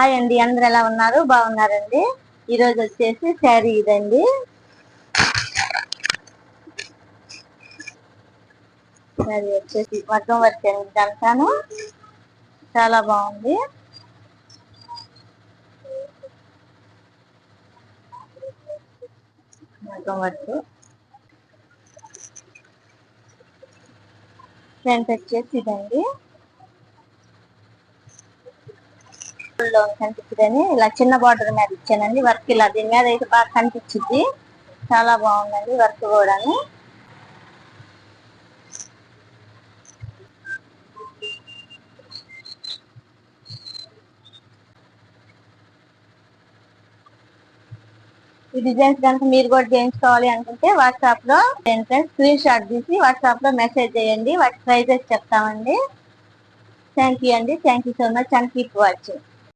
Hi అండి అందరు ఎలా ఉన్నారు? బాగున్నారండి? ఈరోజు వచ్చేసి శారీ ఇదండి. శారీ వచ్చేసి మగ్గం వర్క్ అండి అంటాను చాలా బాగుంది. మగ్గం వర్క్. ఫ్రంట్ వచ్చేసి ఇదండి. లో కనిపించదని ఇలా చిన్న బార్డర్ మీద ఇచ్చానండి. వర్క్ ఇలా దీని మీద అయితే బాగా కనిపించింది. చాలా బాగుందండి వర్క్ కూడా ఈ డిజైన్స్ కనుక మీరు కూడా చేయించుకోవాలి అనుకుంటే వాట్సాప్లో స్క్రీన్ షాట్ తీసి వాట్సాప్లో మెసేజ్ చేయండి. వాటి ప్రైజెస్ చెప్తామండి. థ్యాంక్ యూ అండి. Thank you so much and keep watching